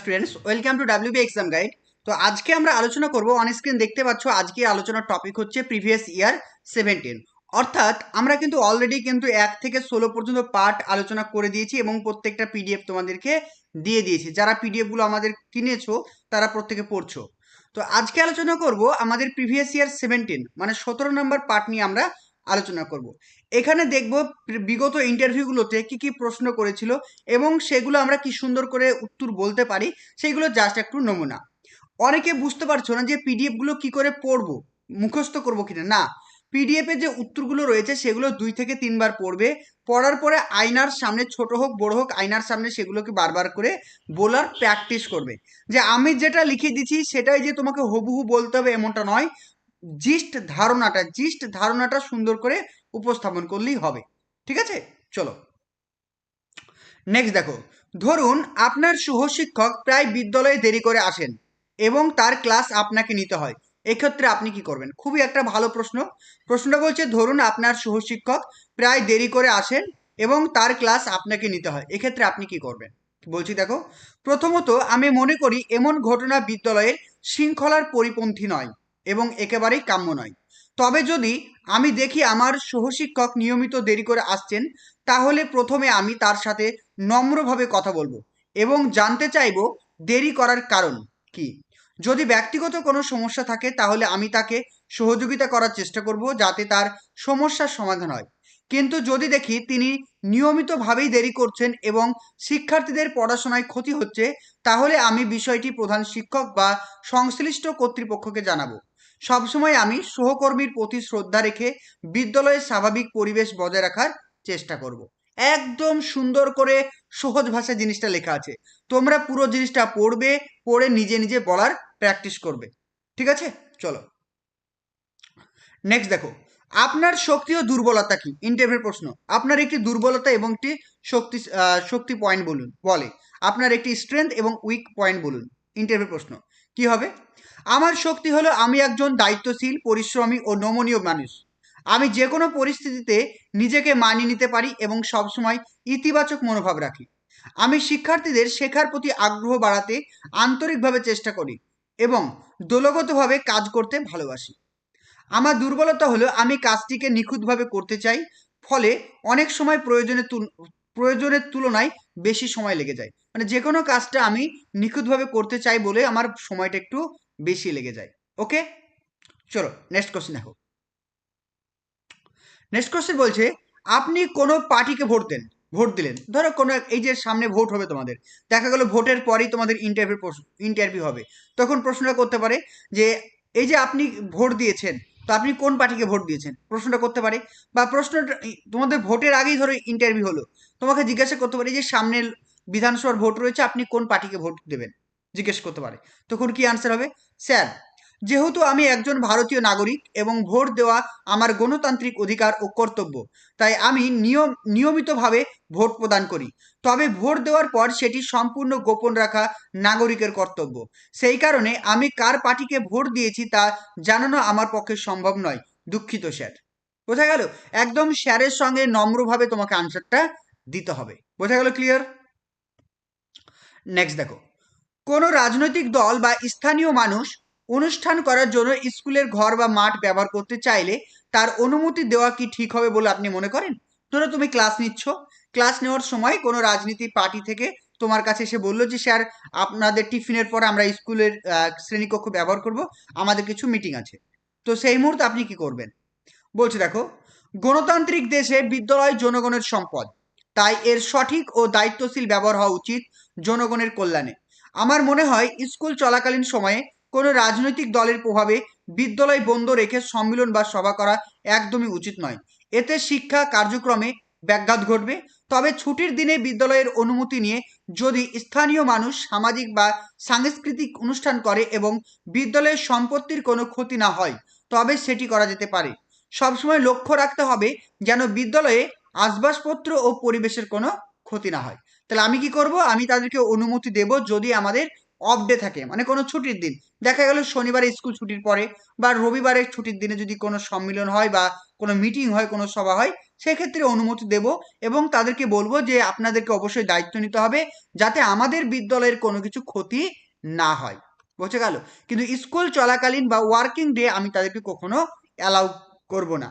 Students welcome to W B exam guide তো আজকে আমরা আলোচনা করব অন স্ক্রিন দেখতে পাচ্ছ, আজকে আলোচনার টপিক হচ্ছে প্রিভিয়াস ইয়ার সেভেন্টিন অর্থাৎ আমরা কিন্তু অলরেডি কিন্তু এক থেকে ষোলো পর্যন্ত পার্ট আলোচনা করে দিয়েছি এবং প্রত্যেকটা পিডিএফ তোমাদেরকে দিয়ে দিয়েছি। যারা পিডিএফগুলো আমাদের কিনেছো, তারা প্রত্যেকে পড়ছো। তো আজকে আলোচনা করব আমাদের প্রিভিয়াস ইয়ার সেভেন্টিন মানে সতেরো নম্বর পার্ট নিয়ে আমরা আলোচনা করব। এখানে দেখব বিগত ইন্টারভিউগুলোতে কি কি প্রশ্ন করেছিল এবং সেগুলো আমরা কি সুন্দর করে উত্তর বলতে পারি সেইগুলো জাস্ট একটু নমুনা। অনেকে বুঝতে পারছ না যে পিডিএফগুলো কি করে পড়ব, মুখস্থ করব কিনা? না পিডিএফ যে উত্তরগুলো রয়েছে সেগুলো দুই থেকে তিনবার পড়বে, পড়ার পরে আয়নার সামনে ছোট হোক, বড় হোক, আয়নার সামনে সেগুলোকে বারবার করে বলার প্র্যাকটিস করবে। যে আমি যেটা লিখে দিচ্ছি সেটাই যে তোমাকে হুবহু বলতে হবে এমনটা নয় জিস্ট ধারণাটা জিস্ট ধারণাটা সুন্দর করে উপস্থাপন করলেই হবে। ঠিক আছে? চলো। নেক্সট দেখো। ধরুন আপনার সহশিক্ষক প্রায় বিদ্যালয়ে দেরি করে আসেন এবং তার ক্লাস আপনাকে নিতে হয়। এক্ষেত্রে আপনি কি করবেন? খুবই একটা ভালো প্রশ্ন। প্রশ্নটা বলছে, ধরুন আপনার সহশিক্ষক প্রায় দেরি করে আসেন এবং তার ক্লাস আপনাকে নিতে হয়। এক্ষেত্রে আপনি কি করবেন? বলছি দেখো, প্রথমত আমি মনে করি, এমন ঘটনা বিদ্যালয়ের শৃঙ্খলার পরিপন্থী নয় এবং একেবারেই কাম্য নয়। তবে যদি আমি দেখি আমার সহশিক্ষক নিয়মিত দেরি করে আসছেন, তাহলে প্রথমে আমি তার সাথে নম্রভাবে কথা বলব এবং জানতে চাইব দেরি করার কারণ কি। যদি ব্যক্তিগত কোনো সমস্যা থাকে, তাহলে আমি তাকে সহযোগিতা করার চেষ্টা করব যাতে তার সমস্যার সমাধান হয়। কিন্তু যদি দেখি তিনি নিয়মিতভাবেই দেরি করছেন এবং শিক্ষার্থীদের পড়াশোনায় ক্ষতি হচ্ছে, তাহলে আমি বিষয়টি প্রধান শিক্ষক বা সংশ্লিষ্ট কর্তৃপক্ষকে জানাব। সবসময় আমি সহকর্মীর প্রতি শ্রদ্ধা রেখে বিদ্যালয়ের স্বাভাবিক পরিবেশ বজায় রাখার চেষ্টা করব। একদম সুন্দর করে সহজ ভাষায় জিনিসটা লেখা আছে। তোমরা পুরো জিনিসটা পড়বে, পড়ে নিজে নিজে বলার প্র্যাকটিস করবে। ঠিক আছে? চলো। নেক্সট দেখো। আপনার শক্তি ও দুর্বলতা কি? ইন্টারভিউ প্রশ্ন। আপনার একটি দুর্বলতা এবং একটি শক্তি শক্তি পয়েন্ট বলুন। বলে। আপনার একটি স্ট্রেংথ এবং উইক পয়েন্ট বলুন। ইন্টারভিউ প্রশ্ন। কি হবে? আমার শক্তি হলো আমি একজন দায়িত্বশীল, পরিশ্রমী ও নমনীয় মানুষ। আমি যে কোনো পরিস্থিতিতে নিজেকে মানিয়ে নিতে পারি এবং সবসময় ইতিবাচক মনোভাব রাখি। আমি শিক্ষার্থীদের শেখার প্রতি আগ্রহ বাড়াতে আন্তরিকভাবে চেষ্টা করি এবং দলগতভাবে কাজ করতে ভালোবাসি। আমার দুর্বলতা হলো আমি কাজটিকে নিখুঁতভাবে করতে চাই, ফলে অনেক সময় প্রয়োজনের প্রয়োজনের তুলনায় বেশি সময় লেগে যায়। মানে যে কোনো কাজটা আমি নিখুঁতভাবে করতে চাই বলে আমার সময়টা একটু বেশি লেগে যায়। ওকে চলো নেক্সট কোশ্চেন দেখো। নেক্সট কোশ্চেন বলছে, আপনি কোনো পার্টিকে ভোট দেন, ভোট দিলেন। ধরো কোনো এই যে সামনে ভোট হবে তোমাদের, দেখা গেল ভোটের পরেই তোমাদের ইন্টারভিউ ইন্টারভিউ হবে। তখন প্রশ্নটা করতে পারে যে, এই যে আপনি ভোট দিয়েছেন, তো আপনি কোন পার্টিকে ভোট দিয়েছেন? প্রশ্নটা করতে পারে। বা প্রশ্নটা তোমাদের ভোটের আগেই ধরো ইন্টারভিউ হলো, তোমাকে জিজ্ঞাসা করতে পারে যে সামনে বিধানসভার ভোট রয়েছে, আপনি কোন পার্টিকে ভোট দেবেন? জিজ্ঞেস করতে পারে। তখন কি আনসার হবে? স্যার, যেহেতু আমি একজন ভারতীয় নাগরিক এবং ভোট দেওয়া আমার গণতান্ত্রিক অধিকার ও কর্তব্য, তাই আমি নিয়ম, নিয়মিতভাবে ভোট প্রদান করি। তবে ভোট দেওয়ার পর সেটি সম্পূর্ণ গোপন রাখা নাগরিকের কর্তব্য। সেই কারণে আমি কার পার্টিকে ভোট দিয়েছি তা জানানো আমার পক্ষে সম্ভব নয়, দুঃখিত স্যার। বোঝা গেল? একদম স্যারের সঙ্গে নম্রভাবে তোমাকে আনসারটা দিতে হবে। বোঝা গেল ক্লিয়ার নেক্সট দেখো। কোনো রাজনৈতিক দল বা স্থানীয় মানুষ অনুষ্ঠান করার জন্য স্কুলের ঘর বা মাঠ ব্যবহার করতে চাইলে তার অনুমতি দেওয়া কি ঠিক হবে বলে আপনি মনে করেন? ধরো তুমি ক্লাস নিচ্ছ। ক্লাস নেওয়ার সময় কোনো রাজনীতি পার্টি থেকে তোমার কাছে এসে বলল যে, স্যার, আপনাদের টিফিনের পর আমরা স্কুলের শ্রেণীকক্ষ ব্যবহার করব। আমাদের কিছু মিটিং আছে। তো সেই মুহূর্তে আপনি কি করবেন? বলছি, দেখো, গণতান্ত্রিক দেশে বিদ্যালয় জনগণের সম্পদ। তাই এর সঠিক ও দায়িত্বশীল ব্যবহার হওয়া উচিত জনগণের কল্যাণে। আমার মনে হয় স্কুল চলাকালীন সময়ে কোনো রাজনৈতিক দলের প্রভাবে বিদ্যালয় বন্ধ রেখে সম্মিলন বা সভা করা একদমই উচিত নয়। এতে শিক্ষা কার্যক্রমে ব্যাঘাত ঘটবে। তবে ছুটির দিনে বিদ্যালয়ের অনুমতি নিয়ে যদি স্থানীয় মানুষ সামাজিক বা সাংস্কৃতিক অনুষ্ঠান করে এবং বিদ্যালয়ের সম্পত্তির কোনো ক্ষতি না হয়, তবে সেটি করা যেতে পারে। সবসময় লক্ষ্য রাখতে হবে যেন বিদ্যালয়ে আসবাবপত্র ও পরিবেশের কোনো ক্ষতি না হয়। তাহলে আমি কি করব? আমি তাদেরকে অনুমতি দেব যদি আমাদের অফ ডে থাকে মানে কোনো ছুটির দিন। দেখা গেল শনিবারে স্কুল ছুটির পরে বা রবিবারের ছুটির দিনে যদি কোনো সম্মিলন হয় বা কোনো মিটিং হয়, কোনো সভা হয়, সেক্ষেত্রে অনুমতি দেব এবং তাদেরকে বলব যে আপনাদেরকে অবশ্যই দায়িত্ব নিতে হবে যাতে আমাদের বিদ্যালয়ের কোনো কিছু ক্ষতি না হয়। বোঝা গেল? কিন্তু স্কুল চলাকালীন বা ওয়ার্কিং ডে আমি তাদেরকে কখনো অ্যালাউ করব না।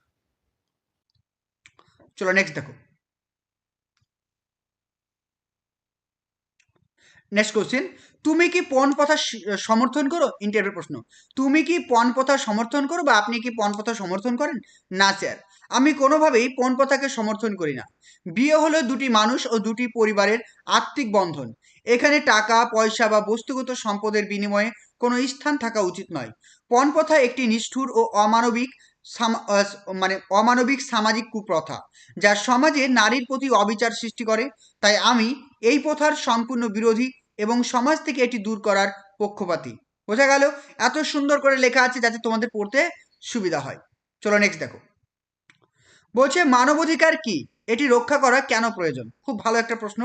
চলো নেক্সট দেখো। নেক্সট কোশ্চেন তুমি কি পণ প্রথা সমর্থন করো? ইন্টারভিউ প্রশ্ন, তুমি কি পণ প্রথা সমর্থন করো বা আপনি কি পণ প্রথা সমর্থন করেন? না স্যার আমি কোনোভাবেই পণ প্রথাকে সমর্থন করি না। বিয়ে হলো দুটি মানুষ ও দুটি পরিবারের আত্মিক বন্ধন। এখানে টাকা, পয়সা বা বস্তুগত সম্পদের বিনিময়ে কোনো স্থান থাকা উচিত নয়। পণ প্রথা একটি নিষ্ঠুর ও অমানবিক মানে অমানবিক সামাজিক কুপ্রথা, যা সমাজে নারীর প্রতি অবিচার সৃষ্টি করে। তাই আমি এই প্রথার সম্পূর্ণ বিরোধী এবং সমাজ থেকে এটি দূর করার পক্ষপাতী। বোঝা গেল? এত সুন্দর করে লেখা আছে যাতে তোমাদের পড়তে সুবিধা হয়। চলো নেক্সট দেখো। বলছে, মানবাধিকার কি? এটি রক্ষা করা কেন প্রয়োজন? খুব ভালো একটা প্রশ্ন।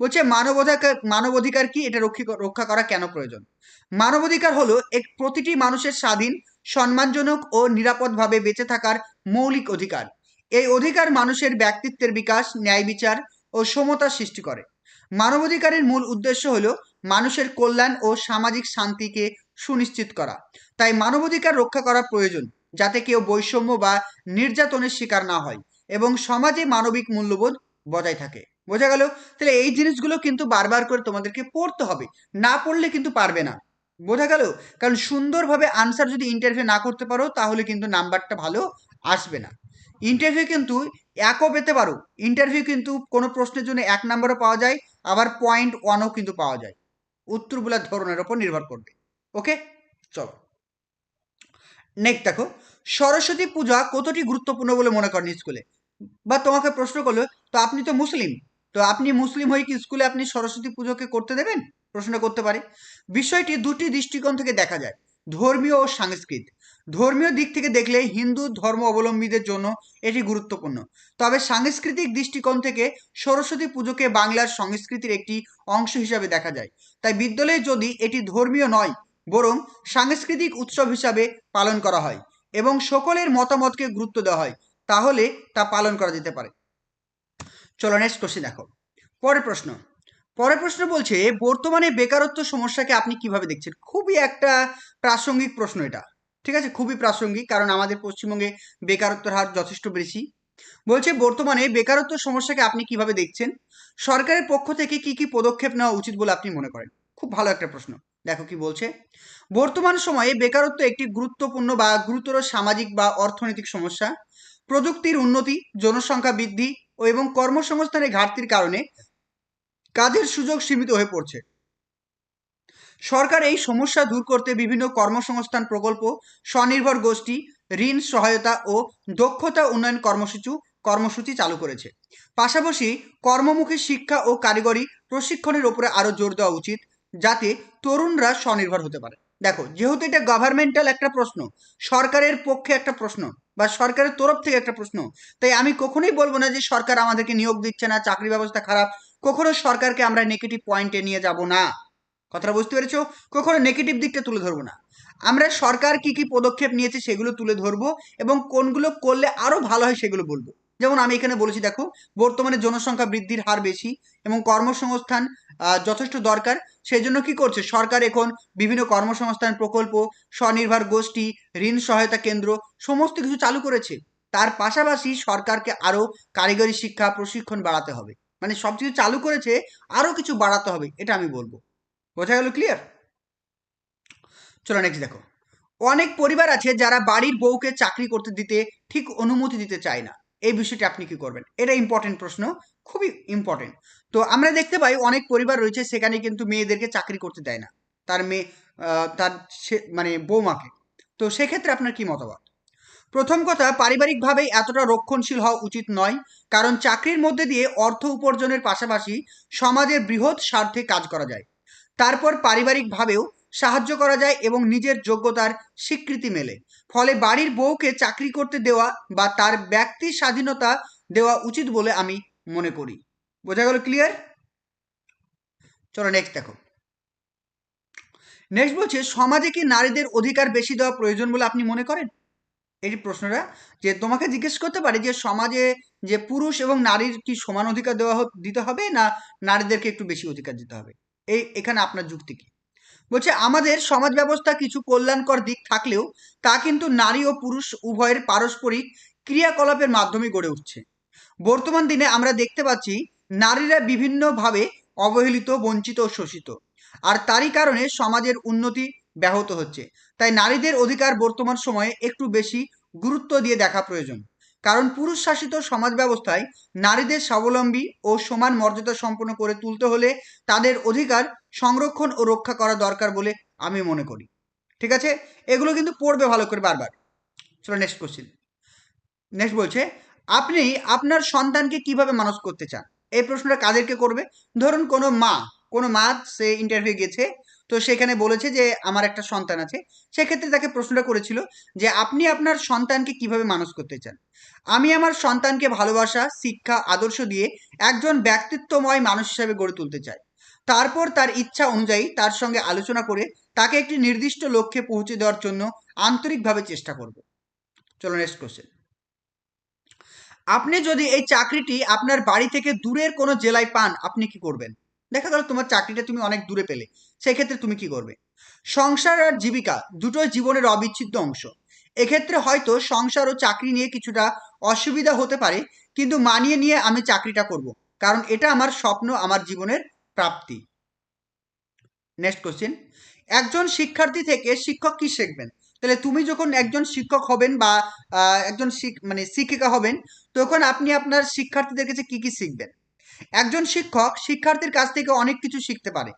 বলছে মানবাধিকার মানবাধিকার কি? এটা রক্ষী করা কেন প্রয়োজন? মানবাধিকার হলো এক, প্রতিটি মানুষের স্বাধীন সম্মানজনক ও নিরাপদভাবে বেঁচে থাকার মৌলিক অধিকার। এই অধিকার মানুষের ব্যক্তিত্বের বিকাশ, ন্যায় বিচার ও সমতা সৃষ্টি করে। মানবাধিকারের মূল উদ্দেশ্য হল মানুষের কল্যাণ ও সামাজিক শান্তিকে সুনিশ্চিত করা। তাই মানবাধিকার রক্ষা করা প্রয়োজন, যাতে কেউ বৈষম্য বা নির্যাতনের শিকার না হয় এবং সমাজে মানবিক মূল্যবোধ বজায় থাকে। বোঝা গেল? তাহলে এই জিনিসগুলো কিন্তু বারবার করে তোমাদেরকে পড়তে হবে। না পড়লে কিন্তু পারবে না। বোঝা গেল? কারণ সুন্দরভাবে আনসার যদি ইন্টারভিউ না করতে পারো, তাহলে কিন্তু নাম্বারটা ভালো আসবে না। ইন্টারভিউ কিন্তু একও পেতে পারো। ইন্টারভিউ কিন্তু কোনো প্রশ্নের জন্য এক নাম্বারও পাওয়া যায়, আবার পয়েন্ট ওয়ানও কিন্তু পাওয়া যায়। উত্তরগুলোর ধরনের ওপর নির্ভর করবে। ওকে চলো। নেক্সট দেখো। সরস্বতী পূজা কতটি গুরুত্বপূর্ণ বলে মনে করেন স্কুলে? বা তোমাকে প্রশ্ন করল, তো আপনি তো মুসলিম, তো আপনি মুসলিম হয়ে কি স্কুলে আপনি সরস্বতী পুজোকে করতে দেবেন? প্রশ্ন করতে পারে। বিষয়টি দুটি দৃষ্টিকোণ থেকে দেখা যায়, ধর্মীয় ও সাংস্কৃত ধর্মীয় দিক থেকে দেখলে হিন্দু ধর্ম অবলম্বীদের জন্য এটি গুরুত্বপূর্ণ। তবে সাংস্কৃতিক দৃষ্টিকোণ থেকে সরস্বতী পুজোকে বাংলার সংস্কৃতির একটি অংশ হিসাবে দেখা যায়। তাই বিদ্যালয়ে যদি এটি ধর্মীয় নয়, বরং সাংস্কৃতিক উৎসব হিসাবে পালন করা হয় এবং সকলের মতামতকে গুরুত্ব দেওয়া হয়, তাহলে তা পালন করা যেতে পারে। চলো নেক্সট কোশ্চেন দেখো। পরের প্রশ্ন। পরের প্রশ্ন বলছে, বর্তমানে বেকারত্ব সমস্যাকে আপনি কীভাবে দেখছেন? খুবই একটা প্রাসঙ্গিক প্রশ্ন এটা। ঠিক আছে? খুবই প্রাসঙ্গিক, কারণ আমাদের পশ্চিমবঙ্গে বেকারত্বের হার যথেষ্ট বেশি। বলছে, বর্তমানে বেকারত্ব সমস্যাকে আপনি কীভাবে দেখছেন? সরকারের পক্ষ থেকে কি কি পদক্ষেপ নেওয়া উচিত বলে আপনি মনে করেন? খুব ভালো একটা প্রশ্ন। দেখো কি বলছে, বর্তমান সময়ে বেকারত্ব একটি গুরুত্বপূর্ণ বা গুরুতর সামাজিক বা অর্থনৈতিক সমস্যা। প্রযুক্তির উন্নতি, জনসংখ্যা বৃদ্ধি ও এবং কর্মসংস্থানের ঘাটতির কারণে কাজের সুযোগ সীমিত হয়ে পড়ছে। সরকার এই সমস্যা দূর করতে বিভিন্ন কর্মসংস্থান প্রকল্প, স্বনির্ভর গোষ্ঠী, ঋণ সহায়তা ও দক্ষতা উন্নয়ন কর্মসূচি কর্মসূচি চালু করেছে। পাশাপাশি কর্মমুখী শিক্ষা ও কারিগরি প্রশিক্ষণের উপরে আরও জোর দেওয়া উচিত, যাতে তরুণরা স্বনির্ভর হতে পারে। দেখো, যেহেতু এটা গভর্নমেন্টাল একটা প্রশ্ন, সরকারের পক্ষে একটা প্রশ্ন বা সরকারের তরফ থেকে একটা প্রশ্ন, তাই আমি কখনোই বলব না যে সরকার আমাদেরকে নিয়োগ দিচ্ছে না, চাকরি ব্যবস্থা খারাপ কখনো সরকারকে আমরা নেগেটিভ পয়েন্টে নিয়ে যাব না। কথাটা বুঝতে পেরেছ? কখনো নেগেটিভ দিকটা তুলে ধরবো না। আমরা সরকার কি কি পদক্ষেপ নিয়েছে সেগুলো তুলে ধরবো এবং কোনগুলো করলে আরও ভালো হয় সেগুলো বলব। যেমন আমি এখানে বলেছি, দেখো, বর্তমানে জনসংখ্যা বৃদ্ধির হার বেশি এবং কর্মসংস্থান যথেষ্ট দরকার। সেই জন্য কি করছে? সরকার এখন বিভিন্ন কর্মসংস্থান প্রকল্প, স্বনির্ভর গোষ্ঠী, ঋণ সহায়তা কেন্দ্র, সমস্ত কিছু চালু করেছে। তার পাশাপাশি সরকারকে আরও কারিগরি শিক্ষা, প্রশিক্ষণ বাড়াতে হবে। মানে সব কিছু চালু করেছে, আরও কিছু বাড়াতে হবে, এটা আমি বলব। বোঝা গেল ক্লিয়ার চলো নেক্সট দেখো। অনেক পরিবার আছে যারা বাড়ির বউকে চাকরি করতে দিতে ঠিক অনুমতি দিতে চায় না। এই বিষয়টি আপনি কি করবেন? এটা ইম্পর্টেন্ট প্রশ্ন, খুবই ইম্পর্টেন্ট তো আমরা দেখতে পাই অনেক পরিবার রয়েছে সেখানে কিন্তু মেয়েদেরকে চাকরি করতে দেয় না। তার মেয়ে তার মানে বৌমাকে। তো সেক্ষেত্রে আপনার কি মতামত? প্রথম কথা, পারিবারিকভাবেই এতটা রক্ষণশীল হওয়া উচিত নয়, কারণ চাকরির মধ্যে দিয়ে অর্থ উপার্জনের পাশাপাশি সমাজের বৃহৎ স্বার্থে কাজ করা যায়। তারপর পারিবারিকভাবেও সাহায্য করা যায় এবং নিজের যোগ্যতার স্বীকৃতি মেলে। ফলে বাড়ির বউকে চাকরি করতে দেওয়া বা তার ব্যক্তি স্বাধীনতা দেওয়া উচিত বলে আমি মনে করি। বোঝা গেল ক্লিয়ার চলো নেক্সট দেখো। নেক্সট বলছে, সমাজে কি নারীদের অধিকার বেশি দেওয়া প্রয়োজন বলে আপনি মনে করেন? এই প্রশ্নটা, যে তোমাকে জিজ্ঞেস করতে পারে যে সমাজে যে পুরুষ এবং নারীর কি সমান অধিকার দেওয়া দিতে হবে না নারীদেরকে একটু বেশি অধিকার দিতে হবে? এই, এখানে আপনার যুক্তি কি? বলছে, আমাদের সমাজ ব্যবস্থা কিছু কল্যাণকর দিক থাকলেও তা কিন্তু নারী ও পুরুষ উভয়ের পারস্পরিক ক্রিয়াকলাপের মাধ্যমে গড়ে উঠছে। বর্তমান দিনে আমরা দেখতে পাচ্ছি নারীরা বিভিন্নভাবে অবহেলিত, বঞ্চিত ও শোষিত। আর তারই কারণে সমাজের উন্নতি ব্যাহত হচ্ছে। তাই নারীদের অধিকার বর্তমান সময়ে একটু বেশি গুরুত্ব দিয়ে দেখা প্রয়োজন। কারণ পুরুষ শাসিত সমাজ ব্যবস্থায় নারীদের স্বাবলম্বী ও সমান মর্যাদা সম্পন্ন করে তুলতে হলে তাদের অধিকার সংরক্ষণ ও রক্ষা করা দরকার বলে আমি মনে করি। ঠিক আছে? এগুলো কিন্তু পড়বে ভালো করে বারবার। চলো নেক্সট কোশ্চেন নেক্সট বলছে, আপনি আপনার সন্তানকে কীভাবে মানুষ করতে চান? এই প্রশ্নটা কাদেরকে করবে? ধরুন কোনো মা কোনো মা সে ইন্টারভিউ গেছে তো সেখানে বলেছে যে, আমার একটা সন্তান আছে। সেক্ষেত্রে তাকে প্রশ্নটা করেছিল যে, আপনি আপনার সন্তানকে কীভাবে মানুষ করতে চান? আমি আমার সন্তানকে ভালোবাসা, শিক্ষা, আদর্শ দিয়ে একজন ব্যক্তিত্বময় মানুষ হিসেবে গড়ে তুলতে চাই। তারপর তার ইচ্ছা অনুযায়ী তার সঙ্গে আলোচনা করে তাকে একটি নির্দিষ্ট লক্ষ্যে পৌঁছে দেওয়ার জন্য আন্তরিকভাবে চেষ্টা করব। চলো নেক্সট কোশ্চেন আপনি যদি এই চাকরিটি আপনার বাড়ি থেকে দূরের কোনো জেলায় পান, আপনি কি করবেন? দেখা গেল তোমার চাকরিটা তুমি অনেক দূরে পেলে, সেক্ষেত্রে তুমি কি করবে? সংসার আর জীবিকা দুটোই জীবনের অবিচ্ছেদ্য অংশ। এক্ষেত্রে হয়তো সংসার ও চাকরি নিয়ে কিছুটা অসুবিধা হতে পারে, কিন্তু মানিয়ে নিয়ে আমি চাকরিটা করব, কারণ এটা আমার স্বপ্ন, আমার জীবনের প্রাপ্তি। নেক্সট কোশ্চেন একজন শিক্ষার্থী থেকে শিক্ষক কি শিখবেন? তাহলে তুমি যখন একজন শিক্ষক হবেন বা একজন মানে শিক্ষিকা হবেন, তখন আপনি আপনার শিক্ষার্থীদের কাছে কি কি শিখবেন? একজন শিক্ষক শিক্ষার্থীর কাছ থেকে অনেক কিছু শিখতে পারে।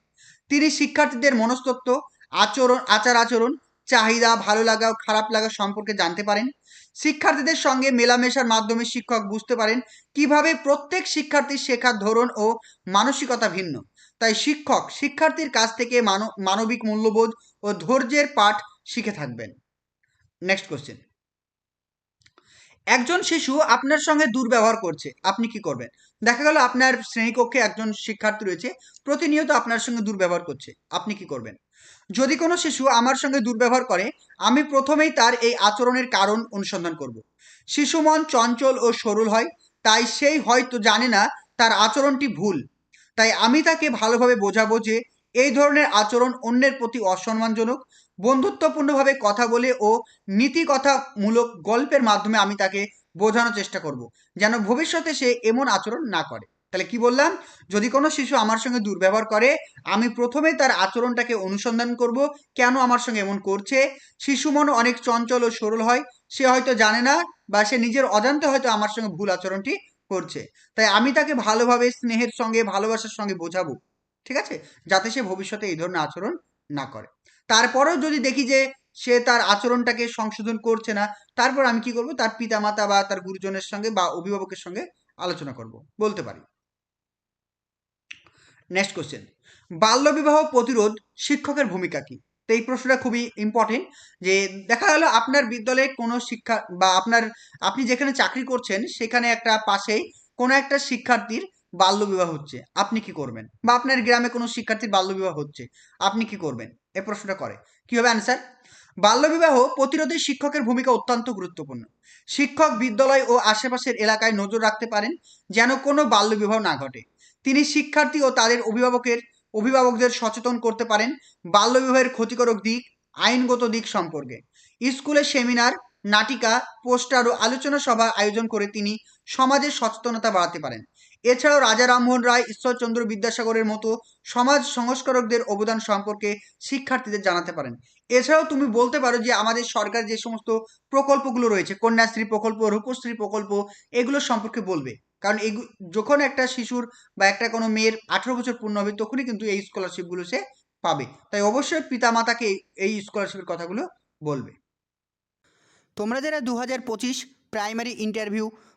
তিনি শিক্ষার্থীদের মনস্তত্ত্ব আচরণ, আচার আচরণ, চাহিদা, ভালো লাগা ও খারাপ লাগা সম্পর্কে জানতে পারেন। শিক্ষার্থীদের সঙ্গে মেলামেশার মাধ্যমে শিক্ষক বুঝতে পারেন কীভাবে প্রত্যেক শিক্ষার্থীর শেখার ধরন ও মানসিকতা ভিন্ন। তাই শিক্ষক শিক্ষার্থীর কাছ থেকে মানব- মানবিক মূল্যবোধ ও ধৈর্যের পাঠ শিখে থাকবেন। নেক্সট কোশ্চেন একজন শিশু আপনার সঙ্গে দুর্ব্যবহার করছে, আপনি কি করবেন? দেখা গেল আপনার শ্রেণীকক্ষে একজন শিক্ষার্থী রয়েছে, প্রতিনিয়ত আপনার সঙ্গে দুর্ব্যবহার করছে। আপনি কি করবেন? যদি কোনো শিশু আমার সঙ্গে দুর্ব্যবহার করে, আমি প্রথমেই তার এই আচরণের কারণ অনুসন্ধান করব। শিশু মন চঞ্চল ও সরল হয়, তাই সেই হয়তো জানে না তার আচরণটি ভুল। তাই আমি তাকে ভালোভাবে বোঝাবো যে, এই ধরনের আচরণ অন্যের প্রতি অসম্মানজনক, বন্ধুত্বপূর্ণভাবে কথা বলে ও নীতি কথামূলক গল্পের মাধ্যমে আমি তাকে বোঝানোর চেষ্টা করব। যেন ভবিষ্যতে সে এমন আচরণ না করে। তাহলে কি বললাম? যদি কোনো শিশু আমার সঙ্গে দুর্ব্যবহার করে, আমি প্রথমে তার আচরণটাকে অনুসন্ধান করব, কেন আমার সঙ্গে এমন করছে? শিশু মন অনেক চঞ্চল ও সরল হয়, সে হয়তো জানে না বা সে নিজের অজান্তে হয়তো আমার সঙ্গে ভুল আচরণটি করছে। তাই আমি তাকে ভালোভাবে, স্নেহের সঙ্গে, ভালোবাসার সঙ্গে বোঝাবো। ঠিক আছে? যাতে সে ভবিষ্যতে এই ধরনের আচরণ না করে। তারপরেও যদি দেখি যে সে তার আচরণটাকে সংশোধন করছে না। তারপর আমি কি করব? তার পিতামাতা বা তার গুরুজনের সঙ্গে বা অভিভাবকের সঙ্গে আলোচনা করব। বলতে পারি। নেক্সট কোশ্চেন বাল্যবিবাহ প্রতিরোধ শিক্ষকের ভূমিকা কি? তো এই প্রশ্নটা খুবই ইম্পর্টেন্ট যে দেখা গেল আপনার বিদ্যালয়ে কোনো শিক্ষা বা আপনার, আপনি যেখানে চাকরি করছেন সেখানে একটা পাশেই কোনো একটা শিক্ষার্থীর বাল্যবিবাহ হচ্ছে। আপনি কি করবেন? বা আপনার গ্রামে কোনো শিক্ষার্থীর বাল্যবিবাহ হচ্ছে। আপনি কি করবেন? এই প্রশ্নটা করে। কি হবে অ্যান্সার বাল্যবিবাহ প্রতিরোধে শিক্ষকের ভূমিকা অত্যন্ত গুরুত্বপূর্ণ। শিক্ষক বিদ্যালয় ও আশেপাশের এলাকায় নজর রাখতে পারেন যেন কোনো বাল্যবিবাহ না ঘটে। তিনি শিক্ষার্থী ও তাদের অভিভাবকের, অভিভাবকদের সচেতন করতে পারেন বাল্যবিবাহের ক্ষতিকারক দিক, আইনগত দিক সম্পর্কে। স্কুলে সেমিনার, নাটিকা, পোস্টার ও আলোচনা সভা আয়োজন করে তিনি সমাজের সচেতনতা বাড়াতে পারেন। এছাড়াও রাজা রামমোহন রায় ঈশ্বরচন্দ্র বিদ্যাসাগরের মতো সমাজ সংস্কারকদের অবদান সম্পর্কে শিক্ষার্থীদের জানাতে পারেন। এছাড়াও তুমি বলতে পারো যে আমাদের সরকার যে সমস্ত প্রকল্পগুলো রয়েছে, কন্যাশ্রী প্রকল্প, রূপশ্রী প্রকল্প, এগুলো সম্পর্কে বলবে। কারণ এই যখন একটা শিশুর বা একটা কোনো মেয়ের আঠেরো বছর পূর্ণ হবে, তখনই কিন্তু এই স্কলারশিপগুলো সে পাবে। তাই অবশ্যই পিতামাতাকে এই স্কলারশিপের কথাগুলো বলবে। তোমরা যারা দু হাজার পঁচিশ প্রাইমারি ইন্টারভিউ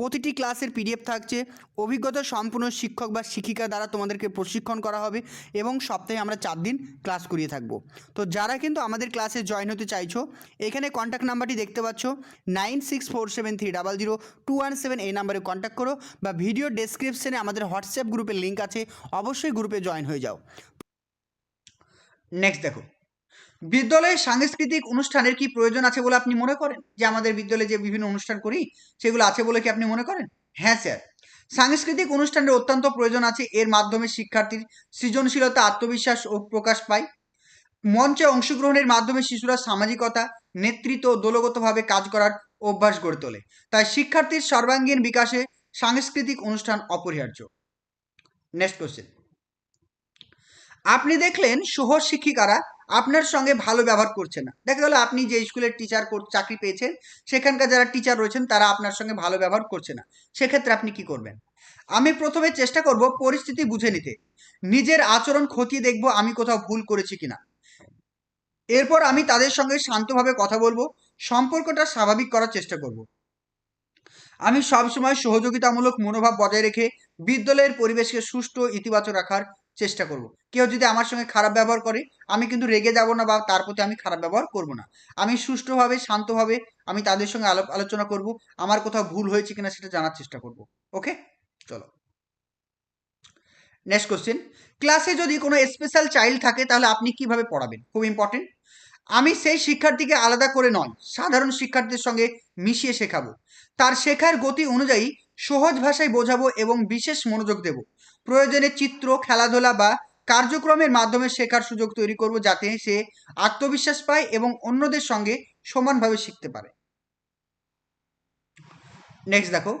প্রতিটি ক্লাসের পিডিএফ থাকছে। অভিজ্ঞতা সম্পূর্ণ শিক্ষক বা শিক্ষিকা দ্বারা তোমাদেরকে প্রশিক্ষণ করা হবে এবং সপ্তাহে আমরা চার দিন ক্লাস করিয়ে থাকব। তো যারা কিন্তু আমাদের ক্লাসে জয়েন হতে চাইছো, এখানে কন্ট্যাক্ট নাম্বারটি দেখতে পাচ্ছ, nine six four seven three double zero two one seven এই নাম্বারে কন্ট্যাক্ট করো বা ভিডিও ডেসক্রিপশনে আমাদের হোয়াটসঅ্যাপ গ্রুপের লিঙ্ক আছে, অবশ্যই গ্রুপে জয়েন হয়ে যাও। নেক্সট দেখো। বিদ্যালয়ে সাংস্কৃতিক অনুষ্ঠানের কি প্রয়োজন আছে বলে আপনি মনে করেন? যে আমাদের বিদ্যালয়ে যে বিভিন্ন অনুষ্ঠান করি, সেগুলো আছে বলে কি আপনি মনে করেন? হ্যাঁ স্যার। সাংস্কৃতিক অনুষ্ঠানের অত্যন্ত প্রয়োজন আছে। এর মাধ্যমে শিক্ষার্থীর সৃজনশীলতা, আত্মবিশ্বাস ও প্রকাশ পায়। মঞ্চে অংশগ্রহণের মাধ্যমে শিশুরা সামাজিকতা, নেতৃত্ব ও দলগতভাবে কাজ করার অভ্যাস গড়ে তোলে। তাই শিক্ষার্থীর সর্বাঙ্গীন বিকাশে সাংস্কৃতিক অনুষ্ঠান অপরিহার্য। নেক্সট কোশ্চেন আপনি দেখলেন সহজ শিক্ষিকারা আপনার সঙ্গে ভালো ব্যবহার করছে না। দেখা গেল আপনি যে স্কুলের টিচার চাকরি পেয়েছেন, সেখানকার যারা টিচার রয়েছেন, তারা আপনার সঙ্গে ভালো ব্যবহার করছে না। সেক্ষেত্রে আপনি কি করবেন? আমি প্রথমে চেষ্টা করব পরিস্থিতি বুঝে নিতে। নিজের আচরণ খতিয়ে দেখব আমি কোথাও ভুল করেছি কিনা। এরপর আমি তাদের সঙ্গে শান্তভাবে কথা বলব, সম্পর্কটা স্বাভাবিক করার চেষ্টা করব। আমি সবসময় সহযোগিতামূলক মনোভাব বজায় রেখে বিদ্যালয়ের পরিবেশকে সুষ্ঠু ইতিবাচক রাখার চেষ্টা করব। কেউ যদি আমার সঙ্গে খারাপ ব্যবহার করে, আমি কিন্তু রেগে যাব না বা তার প্রতি আমি খারাপ ব্যবহার করব না। আমি সুষ্ঠুভাবে, শান্তভাবে আমি তাদের সঙ্গে আলো- আলোচনা করব, আমার কোথাও ভুল হয়েছে কিনা সেটা জানার চেষ্টা করব। ওকে? চলো। নেক্সট কোশ্চেন ক্লাসে যদি কোনো স্পেশাল চাইল্ড থাকে, তাহলে আপনি কীভাবে পড়াবেন? খুব ইম্পর্টেন্ট আমি সেই শিক্ষার্থীকে আলাদা করে নয়, সাধারণ শিক্ষার্থীর সঙ্গে মিশিয়ে শেখাবো। তার শেখার গতি অনুযায়ী সহজ ভাষায় বোঝাবো এবং বিশেষ মনোযোগ দেব। প্রয়োজনে চিত্র, খেলাধুলা বা কার্যক্রমের মাধ্যমে শেখার সুযোগ তৈরি করব যাতে সে আত্মবিশ্বাস পায় এবং অন্যদের সঙ্গে সমানভাবে শিখতে পারে। নেক্সট দেখো।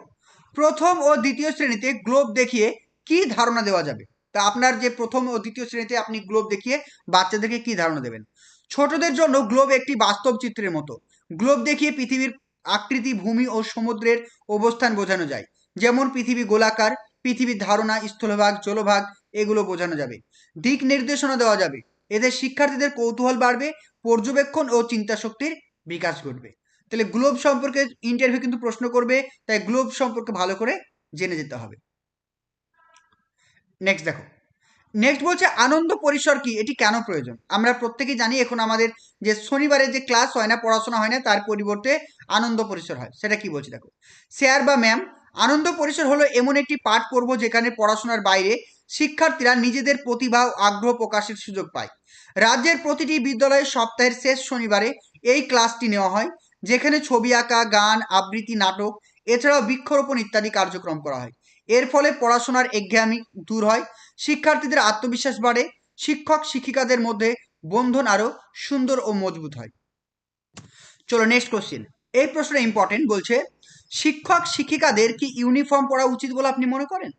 প্রথম ও দ্বিতীয় শ্রেণীতে গ্লোব দেখিয়ে কি ধারণা দেওয়া যাবে? তা আপনার যে প্রথম ও দ্বিতীয় শ্রেণীতে আপনি গ্লোব দেখিয়ে বাচ্চাদেরকে কি ধারণা দেবেন? ছোটদের জন্য গ্লোব একটি বাস্তব চিত্রের মতো। গ্লোব দেখিয়ে পৃথিবীর আকৃতি, ভূমি ও সমুদ্রের অবস্থান বোঝানো যায়। যেমন পৃথিবী গোলাকার পৃথিবীর ধারণা, স্থলভাগ জলভাগ এগুলো বোঝানো যাবে। দিক নির্দেশনা দেওয়া যাবে। এদের শিক্ষার্থীদের কৌতূহল বাড়বে, পর্যবেক্ষণ ও চিন্তা শক্তির বিকাশ ঘটবে। তাহলে গ্লোব সম্পর্কে ইন্টারভিউ কিন্তু প্রশ্ন করবে, তাই গ্লোব সম্পর্কে ভালো করে জেনে যেতে হবে। নেক্সট দেখো। নেক্সট বলছে, আনন্দ পরিসর কি? এটি কেন প্রয়োজন? আমরা প্রত্যেকেই জানি এখন আমাদের যে শনিবারে যে ক্লাস হয় না, পড়াশোনা হয় না, তার পরিবর্তে আনন্দ পরিসর হয়। সেটা কি বলছে দেখো? স্যার বা ম্যাম আনন্দ পরিসর হলো এমন একটি পাঠ পর্ব যেখানে পড়াশোনার বাইরে শিক্ষার্থীরা নিজেদের প্রতিভা ও আগ্রহ প্রকাশের সুযোগ পায়। রাজ্যের প্রতিটি বিদ্যালয়ে সপ্তাহের শেষ শনিবারে এই ক্লাসটি নেওয়া হয়, যেখানে ছবি আঁকা, গান, আবৃত্তি, নাটক, এছাড়াও বৃক্ষরোপণ ইত্যাদি কার্যক্রম করা হয়। এর ফলে পড়াশোনার একঘেয়ামি দূর হয়, শিক্ষার্থীদের আত্মবিশ্বাস বাড়ে, শিক্ষক শিক্ষিকাদের মধ্যে বন্ধন আরও সুন্দর ও মজবুত হয়। চলো নেক্সট কোশ্চেন এই প্রশ্নটা ইম্পর্টেন্ট বলছে, শিক্ষক শিক্ষিকাদের কি ইউনিফর্ম পরা উচিত বলে আপনি মনে করেন?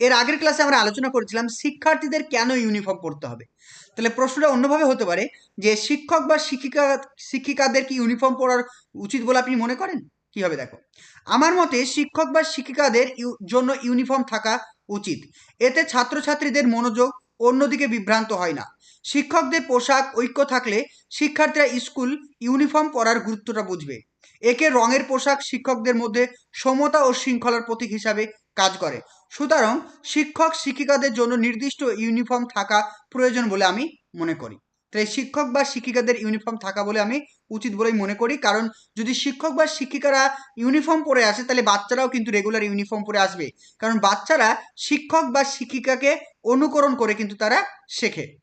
এর আগের ক্লাসে আমরা আলোচনা করেছিলাম, শিক্ষার্থীদের কেন ইউনিফর্ম পরতে হবে? তাহলে প্রশ্নটা অন্যভাবে হতে পারে, যে শিক্ষক বা শিক্ষিকা, শিক্ষিকাদের কি ইউনিফর্ম পরার উচিত বলে আপনি মনে করেন? কি হবে দেখো, আমার মতে শিক্ষক বা শিক্ষিকাদের জন্য ইউনিফর্ম থাকা উচিত। এতে ছাত্রছাত্রীদের মনোযোগ অন্যদিকে বিভ্রান্ত হয় না। শিক্ষকদের পোশাক, ঐক্য থাকলে শিক্ষার্থীরা স্কুল ইউনিফর্ম পরার গুরুত্বটা বুঝবে। একে রঙের পোশাক শিক্ষকদের মধ্যে সমতা ও শৃঙ্খলার প্রতীক হিসাবে কাজ করে। সুতরাং শিক্ষক শিক্ষিকাদের জন্য নির্দিষ্ট ইউনিফর্ম থাকা প্রয়োজন বলে আমি মনে করি। তাই শিক্ষক বা শিক্ষিকাদের ইউনিফর্ম থাকা বলে আমি উচিত বলেই মনে করি। কারণ যদি শিক্ষক বা শিক্ষিকারা ইউনিফর্ম পরে আসে, তাহলে বাচ্চারাও কিন্তু রেগুলার ইউনিফর্ম পরে আসবে। কারণ বাচ্চারা শিক্ষক বা শিক্ষিকাকে অনুকরণ করে কিন্তু তারা শেখে।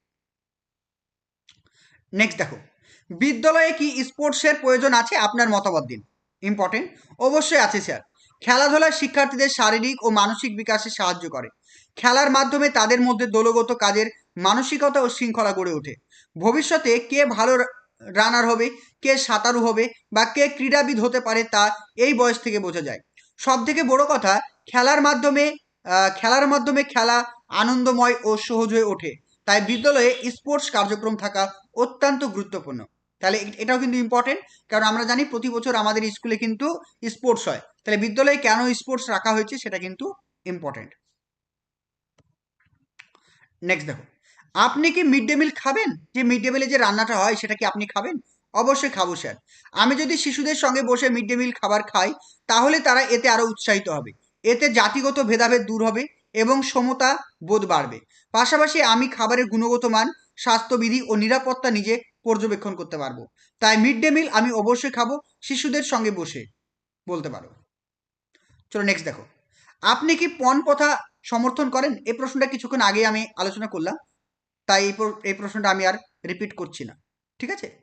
নেক্সট দেখো। বিদ্যালয়ে কি স্পোর্টসের প্রয়োজন আছে? আপনার মতামত দিন। ইম্পর্টেন্ট অবশ্যই আছে, স্যার। খেলাধুলা শিক্ষার্থীদের শারীরিক ও মানসিক বিকাশে সাহায্য করে। খেলার মাধ্যমে তাদের মধ্যে দলগত কাজের মানসিকতা ও শৃঙ্খলা গড়ে ওঠে। ভবিষ্যতে কে ভালো রানার হবে, কে সাঁতারু হবে, বা কে ক্রীড়াবিদ হতে পারে তা এই বয়স থেকে বোঝা যায়। সব থেকে বড় কথা, খেলার মাধ্যমে খেলার মাধ্যমে খেলা আনন্দময় ও সহজ হয়ে ওঠে। তাই বিদ্যালয়ে স্পোর্টস কার্যক্রম থাকা অত্যন্ত গুরুত্বপূর্ণ। তাহলে এটাও কিন্তু ইম্পর্টেন্ট কারণ আমরা জানি প্রতি বছর আমাদের স্কুলে কিন্তু স্পোর্টস হয়। তাহলে বিদ্যালয়ে কেন স্পোর্টস রাখা হয়েছে সেটা কিন্তু ইম্পর্টেন্ট নেক্সট দেখো, আপনি কি মিড ডে মিল খাবেন? যে মিড ডে মিলে যে রান্নাটা হয় সেটা কি আপনি খাবেন? অবশ্যই খাব স্যার আমি যদি শিশুদের সঙ্গে বসে মিড ডে মিল খাবার খাই, তাহলে তারা এতে আরও উৎসাহিত হবে। এতে জাতিগত ভেদাভেদ দূর হবে এবং সমতা বোধ বাড়বে। পাশাপাশি আমি খাবারের গুণগত মান, স্বাস্থ্যবিধি ও নিরাপত্তা নিজে পর্যবেক্ষণ করতে পারব। তাই মিড ডে মিল আমি অবশ্যই খাব, শিশুদের সঙ্গে বসে বলতে পারো। চলো নেক্সট দেখো। আপনি কি পণ প্রথা সমর্থন করেন? এই প্রশ্নটা কিছুক্ষণ আগে আমি আলোচনা করলাম। তাই এই এই প্রশ্নটা আমি আর রিপিট করছি না। ঠিক আছে?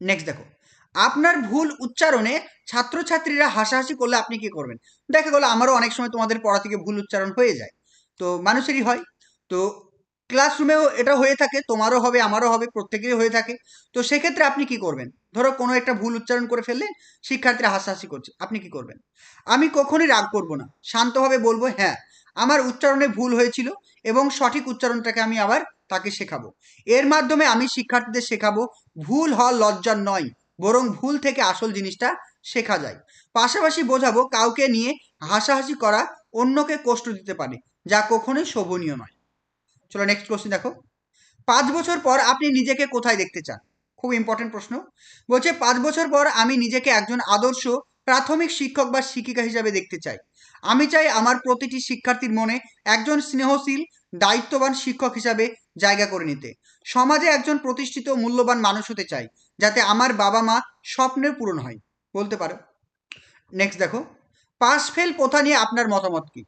নেক্সট দেখো। আপনার ভুল উচ্চারণে ছাত্রছাত্রীরা হাসাহাসি করলে আপনি কি করবেন? দেখা গেলো আমারও অনেক সময় তোমাদের পড়া থেকে ভুল উচ্চারণ হয়ে যায়। তো মানুষেরই হয়। তো ক্লাসরুমেও এটা হয়ে থাকে, তোমারও হবে, আমারও হবে, প্রত্যেকেরই হয়ে থাকে। তো সেক্ষেত্রে আপনি কি করবেন? ধরো কোনো একটা ভুল উচ্চারণ করে ফেললেন শিক্ষার্থীরা হাসাহাসি করছে। আপনি কি করবেন? আমি কখনই রাগ করব না। শান্তভাবে বলব হ্যাঁ আমার উচ্চারণে ভুল হয়েছিল এবং সঠিক উচ্চারণটাকে আমি আবার তাকে শেখাবো। এর মাধ্যমে আমি শিক্ষার্থীদের শেখাবো, ভুল হওয়ার লজ্জার নয়, বরং ভুল থেকে আসল জিনিসটা শেখা যায়। পাশাপাশি বোঝাবো কাউকে নিয়ে হাসাহাসি করা অন্যকে কষ্ট দিতে পারে, যা কখনোই শোভনীয় নয়। চলো নেক্সট কোশ্চেন দেখো। পাঁচ বছর পর আপনি নিজেকে কোথায় দেখতে চান? খুব ইম্পর্টেন্ট প্রশ্ন। বলছে, পাঁচ বছর পর আমি নিজেকে একজন আদর্শ, প্রাথমিক শিক্ষক বা শিক্ষিকা হিসাবে দেখতে চাই। আমি চাই আমার প্রতিটি শিক্ষার্থীর মনে একজন স্নেহশীল, দায়িত্ববান শিক্ষক হিসাবে জায়গা করে নিতে। সমাজে একজন প্রতিষ্ঠিত, মূল্যবান মানুষ হতে চাই, যাতে আমার বাবা মা স্বপ্নের পূরণ হয়। বলতে পারো। নেক্সট দেখো। পাস ফেল প্রথা নিয়ে আপনার মতামত কি?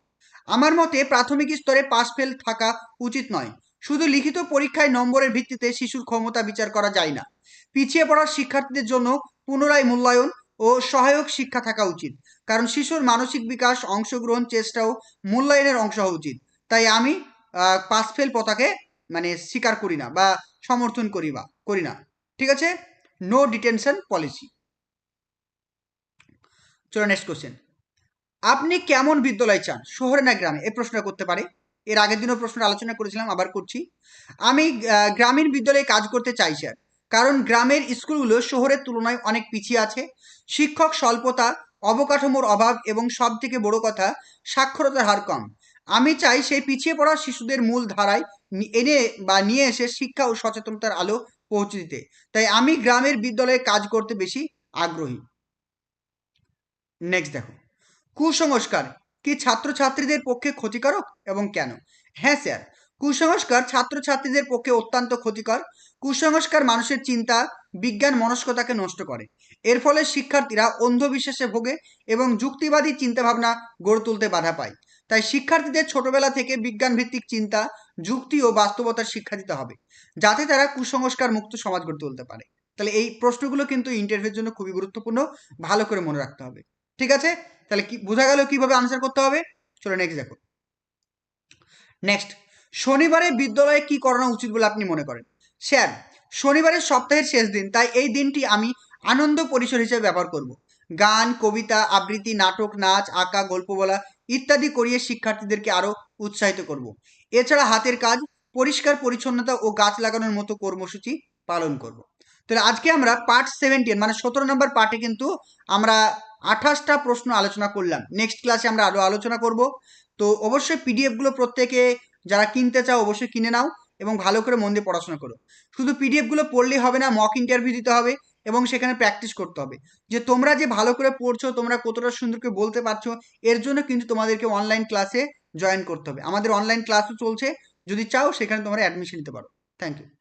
আমার মতে প্রাথমিক স্তরে পাস ফেল থাকা উচিত নয়। শুধু লিখিত পরীক্ষায় নম্বরের ভিত্তিতে শিশুর ক্ষমতা বিচার করা যায় না। পিছিয়ে পড়া শিক্ষার্থীদের জন্য পুনরায় মূল্যায়ন ও সহায়ক শিক্ষা থাকা উচিত। কারণ শিশুর মানসিক বিকাশ, অংশগ্রহণ চেষ্টাও মূল্যায়নের অংশ হওয়া উচিত। তাই আমি পাস ফেল পতাকে মানে স্বীকার করি না বা সমর্থন করি বা, করি না। ঠিক আছে? নো ডিটেনশন পলিসি চলো নেক্সট কোশ্চেন আপনি কেমন বিদ্যালয় চান? শহরে না গ্রামে? এই প্রশ্নটা করতে পারে। এর আগের দিনও প্রশ্ন আলোচনা করেছিলাম, আবার করছি। আমি গ্রামীণ বিদ্যালয়ে কাজ করতে চাই, স্যার। কারণ গ্রামের স্কুলগুলো শহরের তুলনায় অনেক পিছিয়ে আছে। শিক্ষক স্বল্পতা অবকাঠামোর অভাব এবং সব থেকে বড় কথা, সাক্ষরতার হার কম। আমি চাই সেই পিছিয়ে পড়া শিশুদের মূল ধারায় এনে বা নিয়ে এসে শিক্ষা ও সচেতনতার আলো পৌঁছে দিতে। তাই আমি গ্রামের বিদ্যালয়ে কাজ করতে বেশি আগ্রহী। নেক্সট দেখো। কুসংস্কার কি ছাত্রছাত্রীদের পক্ষে ক্ষতিকারক এবং কেন? হ্যাঁ স্যার, কুসংস্কার ছাত্রছাত্রীদের পক্ষে অত্যন্ত ক্ষতিকর। কুসংস্কার মানুষের চিন্তা, বিজ্ঞান, মনস্কতাকে নষ্ট করে। এর ফলে শিক্ষার্থীরা অন্ধবিশ্বাসে ভোগে এবং যুক্তিবাদী চিন্তাভাবনা গড়ে তুলতে বাধা পায়। তাই শিক্ষার্থীদের ছোটবেলা থেকে বিজ্ঞান ভিত্তিক চিন্তা, যুক্তি ও বাস্তবতার শিক্ষা দিতে হবে, যাতে তারা কুসংস্কার মুক্ত সমাজ গড়ে তুলতে পারে। তাহলে এই প্রশ্নগুলো কিন্তু ইন্টারভিউর জন্য খুবই গুরুত্বপূর্ণ, ভালো করে মনে রাখতে হবে। ঠিক আছে? তাহলে কি, বোঝা গেল কীভাবে আনসার করতে হবে? চলো নেক্সট দেখো। নেক্সট শনিবারে বিদ্যালয়ে কি করানো উচিত বলে আপনি মনে করেন? স্যার, শনিবারের সপ্তাহের শেষ দিন, তাই এই দিনটি আমি আনন্দ পরিসর হিসেবে ব্যবহার করব। গান, কবিতা, আবৃত্তি, নাটক, নাচ, আঁকা, গল্প বলা ইত্যাদি করিয়ে শিক্ষার্থীদেরকে আরও উৎসাহিত করব। এছাড়া হাতের কাজ, পরিষ্কার পরিচ্ছন্নতা ও গাছ লাগানোর মতো কর্মসূচি পালন করব। তাহলে আজকে আমরা পার্ট সেভেন্টিন মানে সতেরো নম্বর পার্টে কিন্তু আমরা আঠাশটা প্রশ্ন আলোচনা করলাম। নেক্সট ক্লাসে আমরা আরও আলোচনা করব। তো অবশ্যই পিডিএফগুলো প্রত্যেকে যারা কিনতে চাও অবশ্যই কিনে নাও এবং ভালো করে মন দিয়ে পড়াশোনা করো। শুধু পিডিএফগুলো পড়লেই হবে না মক ইন্টারভিউ দিতে হবে এবং সেখানে প্র্যাকটিস করতে হবে। যে তোমরা যে ভালো করে পড়ছো, তোমরা কতটা সুন্দর করে বলতে পারছ, এর জন্য কিন্তু তোমাদেরকে অনলাইন ক্লাসে জয়েন করতে হবে। আমাদের অনলাইন ক্লাসও চলছে। যদি চাও, সেখানে তোমরা অ্যাডমিশন নিতে পারো। Thank you